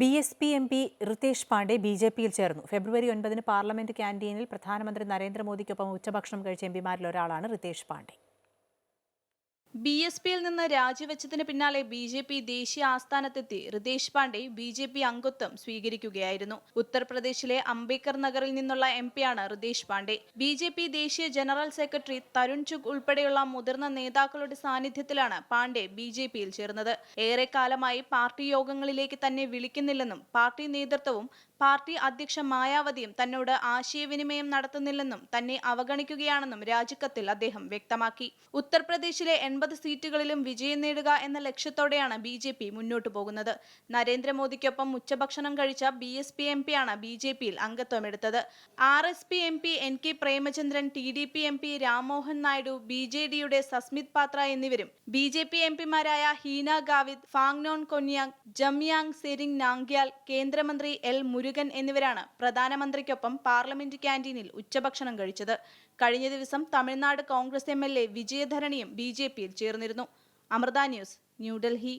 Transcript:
B S P M P Ritesh Pandey B J പിയിൽ ചേർന്നു. ഫെബ്രുവരി ഒൻപതിന് പാർലമെന്റ് ക്യാന്റീനിൽ പ്രധാനമന്ത്രി നരേന്ദ്രമോദിക്കൊപ്പം ഉച്ചഭക്ഷണം കഴിച്ച എം പിമാരിൽ ഒരാളാണ് റിതേഷ് പാണ്ഡെ. ബി എസ് പിയിൽ നിന്ന് രാജിവെച്ചതിന് പിന്നാലെ ബി ജെ പി ദേശീയ ആസ്ഥാനത്തെത്തി Ritesh Pandey B J P അംഗത്വം സ്വീകരിക്കുകയായിരുന്നു. ഉത്തർപ്രദേശിലെ അംബേദ്കർ നഗറിൽ നിന്നുള്ള എം പിയാണ് Ritesh Pandey. B J P ദേശീയ ജനറൽ സെക്രട്ടറി തരുൺ ചുഗ് ഉൾപ്പെടെയുള്ള മുതിർന്ന നേതാക്കളുടെ സാന്നിധ്യത്തിലാണ് പാണ്ഡെ ബി ജെ പിയിൽ ചേർന്നത്. ഏറെക്കാലമായി പാർട്ടി യോഗങ്ങളിലേക്ക് തന്നെ വിളിക്കുന്നില്ലെന്നും പാർട്ടി നേതൃത്വവും പാർട്ടി അധ്യക്ഷ മായാവതിയും തന്നോട് ആശയവിനിമയം നടത്തുന്നില്ലെന്നും തന്നെ അവഗണിക്കുകയാണെന്നും രാജിക്കത്തിൽ അദ്ദേഹം വ്യക്തമാക്കി. ഉത്തർപ്രദേശിലെ എൺപത് സീറ്റുകളിലും വിജയം നേടുക എന്ന ലക്ഷ്യത്തോടെയാണ് ബി ജെ പി മുന്നോട്ടു പോകുന്നത്. നരേന്ദ്രമോദിക്കൊപ്പം ഉച്ചഭക്ഷണം കഴിച്ച ബി എസ് പി എം പിയാണ് ബി ജെ പിയിൽ അംഗത്വമെടുത്തത് R S P M P N K Premachandran T D P M P Rammohan Naidu B J ഡിയുടെ സസ്മിത് പാത്ര എന്നിവരും ബി ജെ പി എം പിമാരായ ഹീന ഗാവിദ് ഫാങ്നോൺ കൊന്യാങ് ജംയാങ് സെരിങ് നാംഗ്യാൽ കേന്ദ്രമന്ത്രി എൽ മുരുകൻ എന്നിവരാണ് പ്രധാനമന്ത്രിക്കൊപ്പം പാർലമെന്റ് ക്യാന്റീനിൽ ഉച്ചഭക്ഷണം കഴിച്ചത്. കഴിഞ്ഞ ദിവസം Tamil Nadu Congress M L A വിജയധരണിയും B J പിയിൽ ചേർന്നിരുന്നു. അമൃത ന്യൂസ് ന്യൂഡൽഹി